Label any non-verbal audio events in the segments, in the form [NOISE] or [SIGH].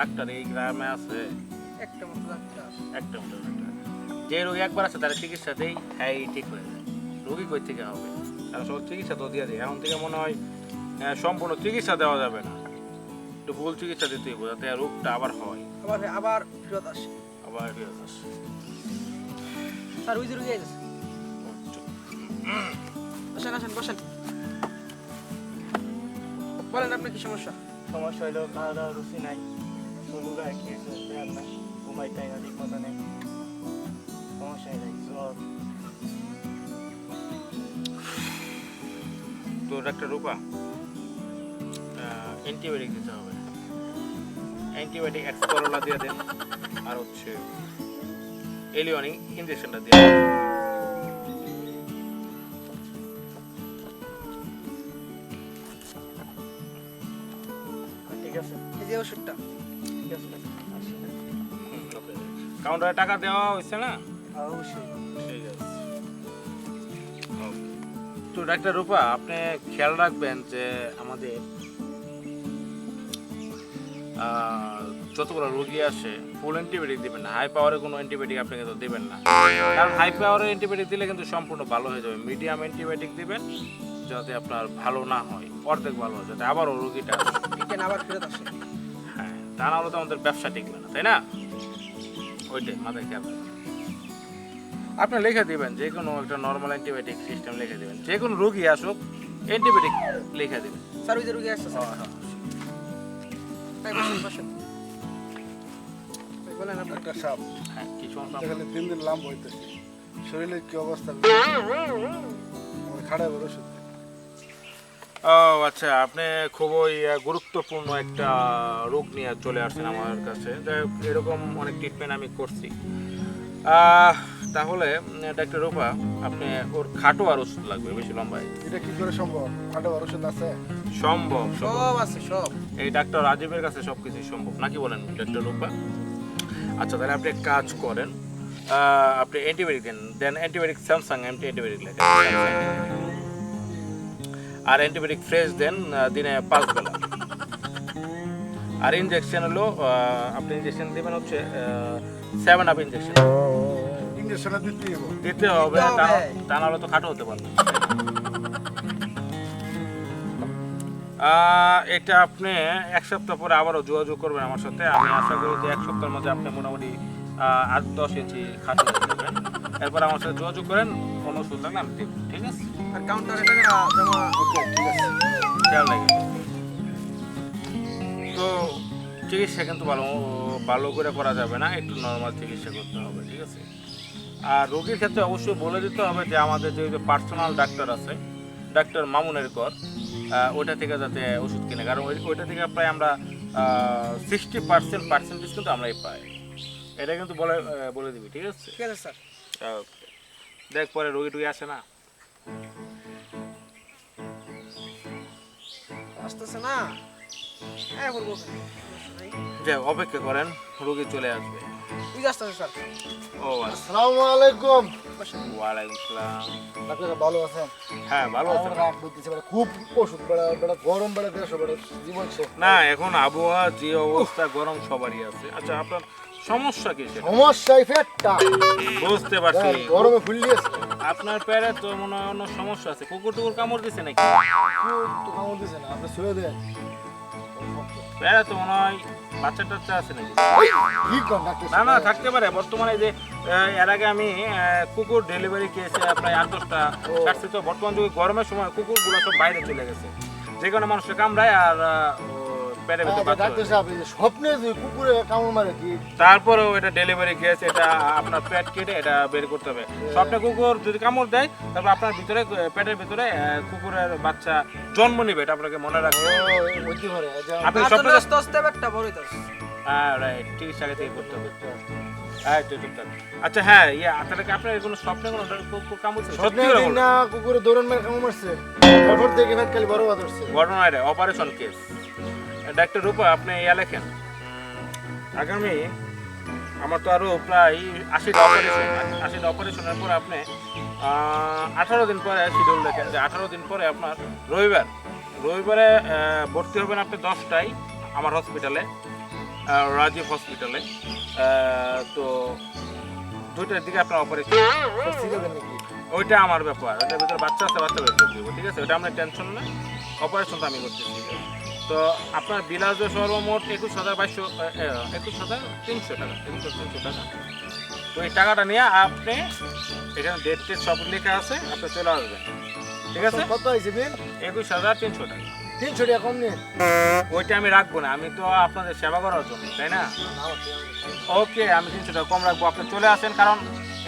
Doctor এই গ্রামে আছে। একটা মতো ডাক্তার। একটা মতো ডাক্তার। যে রোগী একবার আছে তার চিকিৎসাতেই হ্যাঁ ঠিক হয়ে যায়। রোগী কই থেকে হবে? কারণ সব চিকিৎসা তো দিয়ে দেয়। এখন থেকে মনে হয় সম্পূর্ণ চিকিৎসা দেওয়া যাবে না। একটু ভুল চিকিৎসা দিতেই হবে যাতে রোগটা আবার হয়। আবার আবার ফেরত আসে। আবার ফেরত আসে। স্যার ওই যে রুগী আছে আসেন আসেন বসেন। বলেন আপনার কি সমস্যা? সমস্যা হলো খাওয়া দাওয়া রুচি নাই। শরীর গায়ে খেয়েছে দেয়ার না না ঠিক মতো নেই সমস্যা নেই জ্বর তো ডাক্তার রূপা অ্যান্টিবায়োটিক দিতে হবে। অ্যান্টিবায়োটিক এক্স করোলা দিয়ে দেন আর হচ্ছে এলিওনিং ইঞ্জেকশনটা দিয়ে কাউন্টারে টাকা দেওয়া হয়েছে না? অবশ্যই। ঠিক আছে। তো ডাক্তার রূপা আপনি খেয়াল রাখবেন যে আমাদের যতগুলো রোগী আসে ফুল অ্যান্টিবায়োটিক দিবেন না। হাই পাওয়ারে কোনো অ্যান্টিবায়োটিক আপনি কিন্তু দেবেন না। কারণ হাই পাওয়ারের অ্যান্টিবায়োটিক দিলে কিন্তু সম্পূর্ণ ভালো হয়ে যাবে। মিডিয়াম অ্যান্টিবায়োটিক দিবেন যাতে আপনার ভালো না হয়। অর্ধেক ভালো হয় যাতে আবারও রোগীটা আবার ফেরত আসে। হ্যাঁ তা না হলে তো আমাদের ব্যবসা টিকবে না তাই না? ওইটাই মাথায় খেয়াল আপনি লিখে দিবেন যে কোনো একটা নর্মাল অ্যান্টিবায়োটিক সিস্টেম লিখে দিবেন। যে কোনো রোগী আসুক অ্যান্টিবায়োটিক লিখে দিবেন। স্যার ওই যে রুগী আসছে স্যার। তাই বসেন বসেন। বলেন আপনার ডাক্তার সাহেব হ্যাঁ কি সমস্যা? এখানে তিন দিন লাম্ব হইতেছে। শরীরের কি অবস্থা? বড় ওষুধ। ও আচ্ছা আপনি খুবই গুরুত্বপূর্ণ একটা রোগ নিয়ে চলে আসছেন আমার কাছে। যাই এরকম অনেক ট্রিটমেন্ট আমি করছি। আহ, তাহলে ডাক্তার রূপা আপনি ওর খাটো আর ওষুধ লাগবে বেশি লম্বায় এটা কি করে সম্ভব? খাটা বড় ওষুধ আছে? সম্ভব সব আছে সব। এই ডাক্তার রাজীবের কাছে সব কিছুই সম্ভব। নাকি বলেন ডাক্তার রূপা? আচ্ছা তাহলে আপনি কাজ করেন। আহ, আপনি অ্যান্টিবায়োটিক দেন। দেন অ্যান্টিবায়োটিক স্যামসাং অ্যান্টিবায়োটিক লেখেন। আর অ্যান্টিবায়োটিক ফ্রেশ দেন দিনে পাঁচ বেলা। আর ইনজেকশন হলো আপনি ইনজেকশন দেবেন হচ্ছে সেভেন আপ ইনজেকশন ইঞ্জেকশনে হবে। দিতে হবে তা নাহলে তো খাটো হতে পারবে। না। এটা আপনি এক সপ্তাহ পরে আবারও যোগাযোগ করবেন আমার সাথে। আমি আশা করি যে এক সপ্তাহের মধ্যে আপনি মোটামুটি আট দশ ইঞ্চি খাটো এরপর আমার সাথে যোগাযোগ করেন কোনো ওষুধ লাগলে আমি ঠিক আছে? আর কাউন্টারে টাকাটা জমা ওকে ঠিক আছে। খেয়াল রাখবেন তো চিকিৎসা কিন্তু ভালো ভালো করে করা যাবে না একটু নর্মাল চিকিৎসা করতে হবে ঠিক আছে? আর রোগীর ক্ষেত্রে অবশ্যই বলে দিতে হবে যে আমাদের যে পার্সোনাল ডাক্তার আছে ডাক্তার মামুনের কর ওইটা থেকে যাতে ওষুধ কিনে কারণ ওইটা থেকে প্রায় আমরা সিক্সটি পার্সেন্ট পার্সেন্টেজ কিন্তু আমরাই পাই। এটা কিন্তু বলে বলে দিবি ঠিক আছে? ঠিক আছে স্যার। Okay. দেখ পরে রোগী টুগী আসে না? আসতেছে না? হ্যাঁ বলব। সমস্যা। যে অপেক্ষা করেন রোগী চলে আসবে। আসতেছে স্যার। ও আচ্ছা। আসসালামু আলাইকুম। ওয়ালাইকুম সালাম। ডাক্তার ভালো আছেন? হ্যাঁ ভালো আছেন রাত খুব ওষুধ বেড়া বেড়া গরম বেড়া দেশ বেড়া জীবন না এখন আবহাওয়া যে অবস্থা গরম সবারই আছে। আচ্ছা আপনার সমস্যা কি সেটা? সমস্যাই বুঝতে পারছি। গরমে ফুললিয়েছে আপনার পেরে তো মনে হয় অন্য সমস্যা আছে। কুকুর টুকুর কামড় দিছে নাকি? তো কামড় দিছে না আপনি দেন তো মনে হয় বাচ্চা টাচ্চা আছে নাকি? না না থাকতে পারে। বর্তমানে যে এর আগে আমি কুকুর ডেলিভারি কেসে প্রায় আট দশটা ছাড়ছি তো বর্তমান যুগে গরমের সময় কুকুরগুলো সব বাইরে চলে গেছে। যে কোনো মানুষকে কামড়ায় আর ও ভিতরে ডাক্তার সাহেব এই যে স্বপ্নে যে কুকুরে কামড় মারে কি? তারপরেও এটা ডেলিভারি কেস এটা আপনার পেট কেটে এটা বের করতে হবে। স্বপ্নে কুকুর যদি কামড় দেয় তারপর আপনার ভিতরে পেটের ভিতরে আহ, কুকুরের বাচ্চা জন্ম নিবে এটা আপনাকে মনে রাখবে ও বুদ্ধি করে আপনি জন্য স্বপ্নে আস্তে আস্তে একটা বড়ই তো হ্যাঁ রাইট চিকিৎসা আগে থেকে করতে হবে। হ্যাঁ চুপ থাক। আচ্ছা হ্যাঁ ইয়ে আপনার কি আপনার কোনো স্বপ্নে কোনো কুকুর কামড়ছে স্বপ্নে দিন না কুকুরে দৌড়ন মেরে কামড় মারছে। ফটফট দেখে ফেট খালি বড় বাদ হচ্ছে। ঘটনা এটা অপারেশন কেস ডাক্তার রূপা আপনি ইয়া লেখেন। আগামী আমার তো আরও প্রায় আশিটা অপারেশন আশিটা অপারেশনের পরে আপনি আঠারো দিন পরে শিডিউল দেখেন যে আঠারো দিন পরে আপনার রবিবার রবিবারে ভর্তি হবেন আপনি দশটায় আমার হসপিটালে রাজীব হসপিটালে তো দুইটার দিকে আপনার অপারেশন ওইটা আমার ব্যাপার ওইটার ভিতরে বাচ্চা আছে বাচ্চা বের ঠিক আছে? ওইটা আপনার টেনশন না অপারেশনটা আমি করতেছি। তো আপনার বিল আসবে সর্বমোট একুশ হাজার বাইশশো একুশ হাজার তিনশো টাকা একুশ হাজার তিনশো টাকা। তো এই টাকাটা নিয়ে আপনি এখানে ডেট টেট সব লেখা আছে আপনি চলে আসবেন। ঠিক আছে? কত হয়েছে বিল? একুশ হাজার তিনশো টাকা। তিনশো টাকা কম নিন ওইটা আমি রাখব না আমি তো আপনাদের সেবা করার জন্য তাই না? ওকে আমি তিনশো টাকা কম রাখব আপনি চলে আসেন কারণ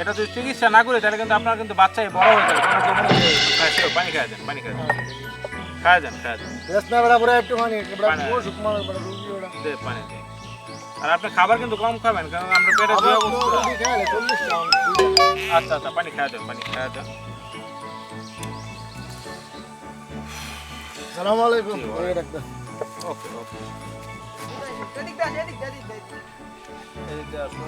এটা যদি চিকিৎসা না করি তাহলে কিন্তু আপনার কিন্তু বাচ্চাই বড় হয়ে যাবে। হ্যাঁ পানি খাওয়া যান পানি খাওয়া না বেড়া একটু মানে পানি। ওষুধ বড় রুগী ওটা দে পানি দে। আর আপনি খাবার কিন্তু কম খাবেন কারণ আমরা পেটে টাকা আচ্ছা আচ্ছা পানি খাওয়া দেন পানি খাওয়া দেন। সালাম আলাইকুম ডাক্তার। ওকে ওকে। এদিক দা এদিক দা এদিক দা এদিকে আসো.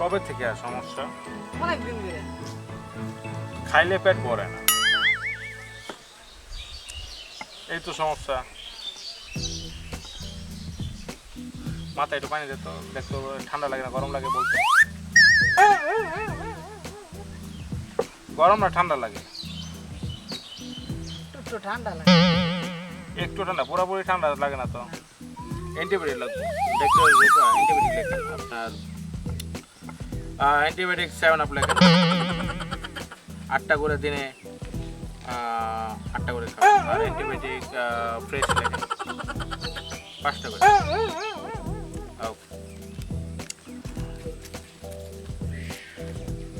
কবে থেকে আর সমস্যা? অনেক দিন ধরে। খাইলে পেট ভরে না। এই তো সমস্যা। মাথায় একটু পানি দিত দেখতো ঠান্ডা লাগে না গরম লাগে বলতো। গরম না ঠান্ডা লাগে? Tutu ঠান্ডা লাগে। একটু ঠান্ডা পুরোপুরি ঠান্ডা লাগে না তো। অ্যান্টিবায়োটিক লাগবে অ্যান্টিবায়োটিক লেখেন আপনার অ্যান্টিবায়োটিক সেভেন আপ লেখেন আটটা করে দিনে আটটা করে খাবেন আর অ্যান্টিবায়োটিক ফ্রেশ লেখেন পাঁচটা করে।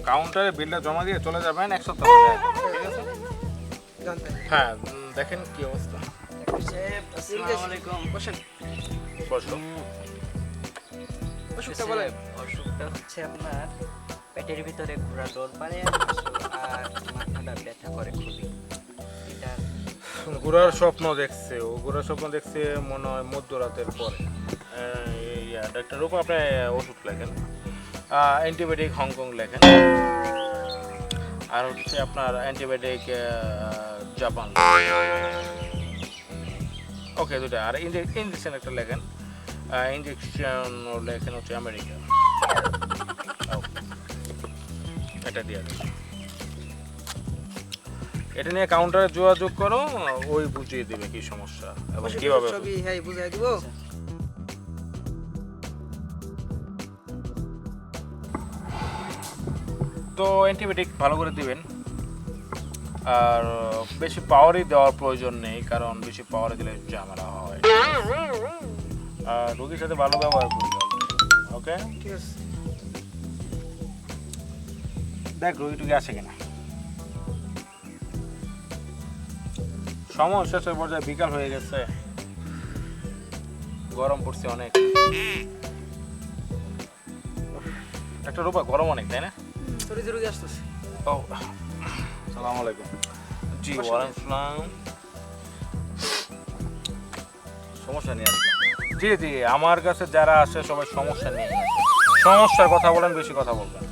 কাউন্টারে বিলটা জমা দিয়ে চলে যাবেন এক সপ্তাহ ঠিক আছে? হ্যাঁ দেখেন কি অবস্থা। আসসালামু আলাইকুম। বসেন। বসো অসুখটা বলেন। অসুখটা হচ্ছে আপনার পেটের ভিতরে ঘোরা দোল পারে আর মাথাটা ব্যথা করে খুবই। এটা ঘোরার স্বপ্ন দেখছে ও ঘোরার স্বপ্ন দেখছে মনে হয় মধ্যরাতের পরে। ডাক্তার উপর আপনি ওষুধ লেখেন। অ্যান্টিবায়োটিক হংকং লেখেন। আর হচ্ছে আপনার অ্যান্টিবায়োটিক জাপান ওকে দুটা আর ইঞ্জেকশন একটা লেখেন। ইঞ্জেকশন লেখেন হচ্ছে আমেরিকা. এটা দিয়ে। এটা নিয়ে কাউন্টারে যোগাযোগ করো ওই বুঝিয়ে দেবে কি সমস্যা এবং কীভাবে সবই হ্যাঁ বুঝাই দিব তো অ্যান্টিবায়োটিক ভালো করে দিবেন আর বেশি পাওয়ারই দেওয়ার প্রয়োজন নেই কারণ বেশি পাওয়ার দিলে ঝামেলা হয় আর রোগীর সাথে ভালো ব্যবহার করতে হবে ওকে ঠিক আছে। দেখ রোগী টুকি আসে কিনা। সময় শেষের পর্যায়ে বিকাল হয়ে গেছে। গরম পড়ছে অনেক। একটা রূপা গরম অনেক তাই না? শরীর রোগী আসতেছে। ও সালাম আলাইকুম। জি ওয়ালাইকুম আসসালাম সমস্যা আসলাম জি জি আমার কাছে যারা আসে সবাই সমস্যা নিয়ে আসে। সমস্যার কথা বলেন বেশি কথা বলবেন।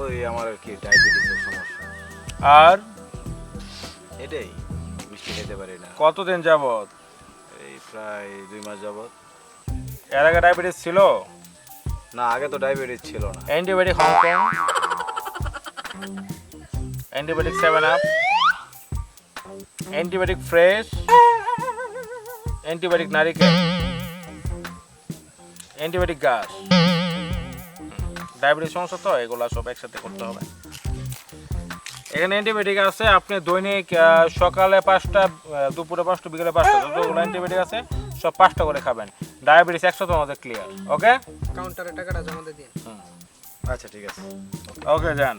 ওই আমার আর কি ডায়াবেটিসের সমস্যা। আর? এটাই মিষ্টি খেতে পারি না। কতদিন যাবত এই প্রায় দুই মাস যাবত এর আগে ডায়াবেটিস ছিল? না আগে তো ডায়াবেটিস ছিল না। Antibiotic Hong Kong antibiotic seven up. Antibiotic fresh. Antibiotic নারিকেল। অ্যান্টিবায়োটিক গাছ ডায়াবেটিস সমস্যা তো এগুলো সব একসাথে করতে হবে। এখানে অ্যান্টিবায়োটিক আছে আপনি দৈনিক সকালে পাঁচটা দুপুরে পাঁচটা বিকেলে পাঁচটা যতগুলো অ্যান্টিবায়োটিক আছে সব পাঁচটা করে খাবেন। ডায়াবেটিস একসাথে আমাদের ক্লিয়ার ওকে? কাউন্টারে টাকাটা জমা দিয়ে দিন। আচ্ছা ঠিক আছে। ওকে যান।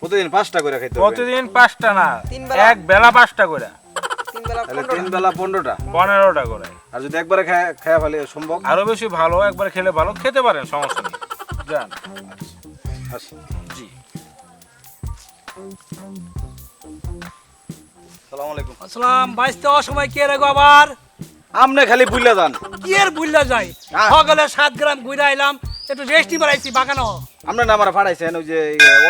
প্রতিদিন পাঁচটা করে খাইতে হবে। প্রতিদিন পাঁচটা না এক বেলা পাঁচটা করে। তাহলে তিন বেলা পনেরোটা। পনেরোটা করে। আর যদি একবারে খায় ফেলে সম্ভব? আরও বেশি ভালো একবার খেলে ভালো খেতে পারেন সমস্যা নেই। যান। জি। সালাম আলাইকুম। আসসালাম বাইশতে অসময় কে রেগো আবার? আপনি খালি বুঝলে যান। কি আর বুঝলা যাই। সকালে সাত গ্রাম ঘুরে আইলাম একটু রেস্টি মারাইছি বাগানো। আপনার না আমার ফাড়াইছেন ওই যে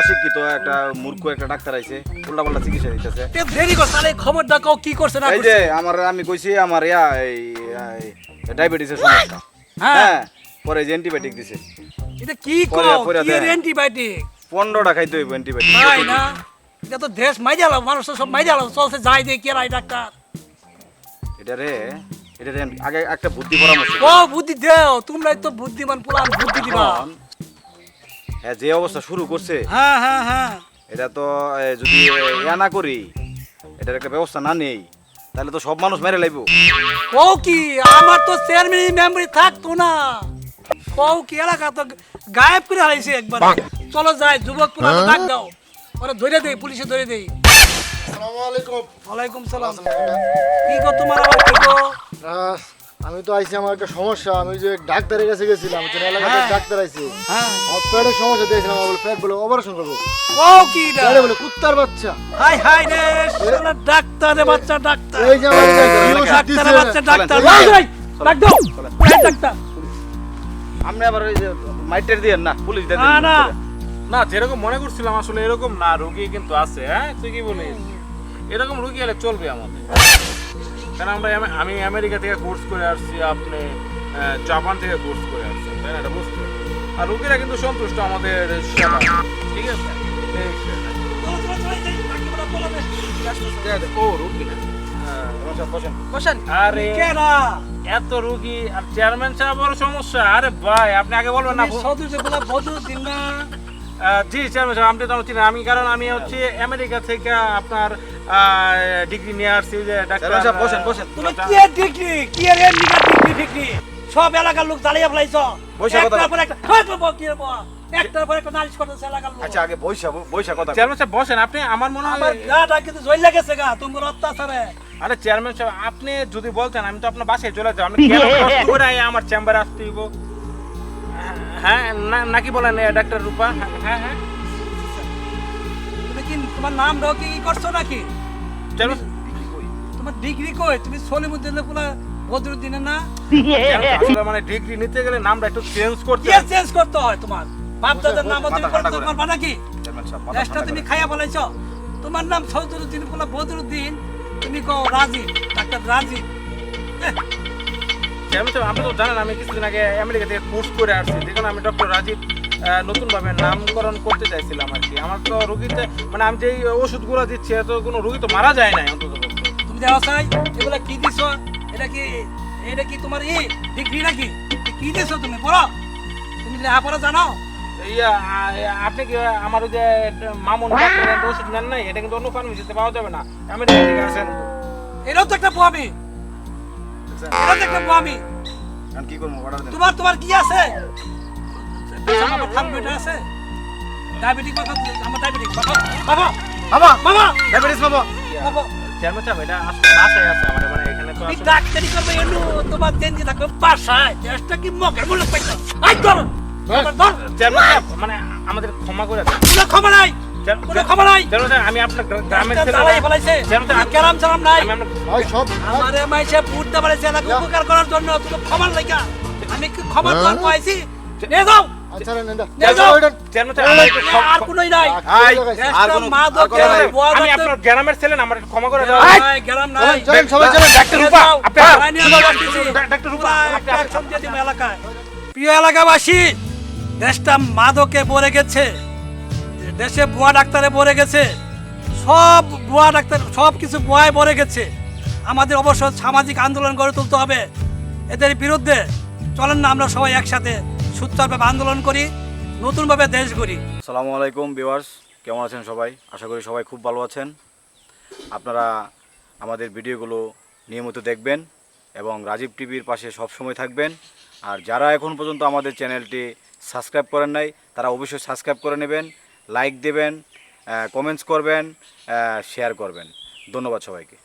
অশিক্ষিত একটা মূর্খ একটা ডাক্তার আইছে উল্টা পাল্টা চিকিৎসা দিতেছে। তে দেরি কর তাহলে খবর ডাকাও কি করছে না এই যে আমার আমি কইছি আমার ইয়া এই ডায়াবেটিসের সমস্যা। হ্যাঁ। হ্যাঁ পরে যে অ্যান্টিবায়োটিক দিছে। এটা কি কও? কি। অ্যান্টিবায়োটিক? পনেরোটা খাইতে হইব অ্যান্টিবায়োটিক। তাই না? এটা তো দেশ মাইজালাম মানুষ সব মাইজালাম চলছে যাই দিয়ে কে রাই ডাক্তার? এটা রে এটা আগে একটা বুদ্ধি পরামর্শ ও বুদ্ধি দেও তোমরাই তো বুদ্ধিমান বুদ্ধি দিবা। হ্যাঁ যে অবস্থা শুরু করছে হ্যাঁ হ্যাঁ হ্যাঁ। এটা তো যদি ইয়া না করি এটার একটা ব্যবস্থা না নেই তাহলে তো সব মানুষ মেরে লাইব। কও কি আমার তো চেয়ারম্যান মেমরি থাকতো না। কও কি এলাকা তো গায়েব করে হারাইছে একবার। চলো যাই যুবক পুরা ডাক দাও। ওরা ধরে দেই পুলিশে ধরে দেই। আসসালামু আলাইকুম ওয়ালাইকুম সালাম। কি গো তোমার আবার কি গো? আমি তো আইছি আমার একটা সমস্যা। আমি যে ডাক্তারের কাছে গেছিলাম এলাকাতে ডাক্তার আইছে। হ্যাঁ। আমার পেটের সমস্যা দিয়েছিলাম বলে পেট বলে অপারেশন করব। কও কি বলে কুত্তার বাচ্চা। হাই হাই রে শালা ডাক্তার রে বাচ্চা ডাক্তার। এই যে আমার এই যে ইউ ওষুধ ডাক্তার রে দিছে। বাচ্চা ডাক্তার। দাও। ডাক্তার। আপনি আবার ওই যে মাইটের দিয়ে না পুলিশ দিয়ে না না। না যেরকম মনে করছিলাম আসলে এরকম না রুগী কিন্তু আছে হ্যাঁ? তুই কি বলিস? এরকম রুগী এলে চলবে আমাদের। কারণ আমরা আমি আমেরিকা থেকে কোর্স করে আসছি আপনি জাপান থেকে কোর্স করে আসছেন তাই না? এটা বুঝতে। আর রুগীরা কিন্তু সন্তুষ্ট আমাদের সেবা। ঠিক আছে? ও রুগী না। এত রুগী আর চেয়ারম্যান সাহেব বড় সমস্যা। আরে ভাই আপনি আগে বলবেন না দিন না। জি চেয়ারম্যান সাহেব আপনি তো আমার চিনেন। আমি কারণ আমি হচ্ছে আমেরিকা থেকে আপনার ডিগ্রি নিয়ে আসছি যে ডাক্তার বসেন বসেন। তুমি কি ডিগ্রি কি এর ডিগ্রি ফিগ্রি সব এলাকার লোক জ্বালিয়ে ফেলাইছ। বৈশা কথা একটার পর একটা বল, কি বল? একটার পর একটা নালিশ করতেছে এলাকার লোক। আচ্ছা আগে বৈশা বৈশা কথা চেয়ারম্যান সাহেব বসেন। আপনি আমার মনে হয় গাটা কিন্তু জল লেগেছে গা তোমার অত্যাচারে। আরে চেয়ারম্যান সাহেব আপনি যদি বলতেন আমি তো আপনার বাসায় চলে যাব। আমি কেন [LAUGHS] কষ্ট করে আমার চেম্বারে আসতে হ্যাঁ না- নাকি বলেন ডাক্তার রূপা? হ্যাঁ হ্যাঁ। তুমি কি তোমার নাম দাও কি কি করছ নাকি? চেয়ারম্যান তোমার ডিগ্রি কই? তুমি সলিমুদ্দিন পুরা বদরুদ্দিনের না? মানে ডিগ্রি নিতে গেলে নামটা একটু চেঞ্জ করতে কি চেঞ্জ করতে হয় তোমার? বাপ দাদার নাম তুমি করতে পারবা নাকি? দেশটা তুমি খাইয়া ফেলাইছ তোমার নাম সৌদরুদ্দিন বলা বদরুদ্দিন। তুমি কও রাজি ডাক্তার রাজি চেয়ারম্যান তো আপনি তো জানেন আমি কিছুদিন আগে আমেরিকা থেকে কোর্স করে আসছি। দেখুন আমি ডক্টর রাজীব নতুনভাবে নামকরণ করতে চাইছিলাম আর কি। আমার তো রুগীতে মানে আমি যেই ওষুধগুলো দিচ্ছি তো কোনো রুগী তো মারা যায় না অন্তত তুমি দেওয়া চাই এগুলা কি দিছো? এটা কি এটা কি তোমার ই ডিগ্রি নাকি? কি দিছো তুমি? পড়ো তুমি লেখাপড়া জানো ইয়া আপনি কি আমার ওই যে মামুন ওষুধ নেন নাই? এটা কিন্তু অন্য ফার্মেসিতে পাওয়া যাবে না। আমেরিকা থেকে আসেন এটাও তো একটা পোয়ামি। কি করব? তোমার তোমার কি আছে? আমার থাম্বটা আছে। ডায়াবেটিক বাবা আমার ডায়াবেটিক বাবা বাবা বাবা! ডায়াবেটিস বাবা! বাবা! চেয়ারম্যান সাহেব এটা বাসায় আছে আমার মানে এখানে তো ডাক্তারি করবে এনু। তোমার দেনজি থাকবে বাসায়। দেশটা কি মগের মূল্য পাইছো আই ধর। ধর, ধর চেয়ারম্যান সাহেব মানে আমাদের ক্ষমা করে কোনো ক্ষমা নাই। কোনো ক্ষমা নাই। আমি আপনার গ্রা- গ্রামের ছেলে ফেলাইছে। নাই। ভাই সব আমারে মাইসে পুড়তে পারেছে এলাকা উপকার করার জন্য। ক্ষমার লাইকা আমি কি ক্ষমা তো পাইছি? নিয়ে যাও। আমার ক্ষমা- গ্রামের ছেলে আমার করে গেরাম নাই। সবাই ডাক্তার রূপা ডাক্তার রূপা। পুরা এলাকায়। প্রিয় এলাকাবাসী দেশটা মাদকে ভরে গেছে। দেশে বুয়া ডাক্তারে ভরে গেছে। সব বুয়া ডাক্তার, সব কিছু বুয়ায় ভরে গেছে। আমাদের অবশ্য সামাজিক আন্দোলন গড়ে তুলতে হবে। এদের বিরুদ্ধে চলেন না আমরা সবাই একসাথে সুচ্চারভাবে আন্দোলন করি, নতুনভাবে দেশ গড়ি। আসসালামু আলাইকুম ভিউয়ার্স, কেমন আছেন সবাই? আশা করি সবাই খুব ভালো আছেন। আপনারা আমাদের ভিডিওগুলো নিয়মিত দেখবেন এবং রাজীব টিভির পাশে সব সময় থাকবেন। আর যারা এখন পর্যন্ত আমাদের চ্যানেলটি সাবস্ক্রাইব করেন নাই, তারা অবশ্যই সাবস্ক্রাইব করে নেবেন। লাইক দেবেন কমেন্টস করবেন শেয়ার করবেন। ধন্যবাদ সবাইকে।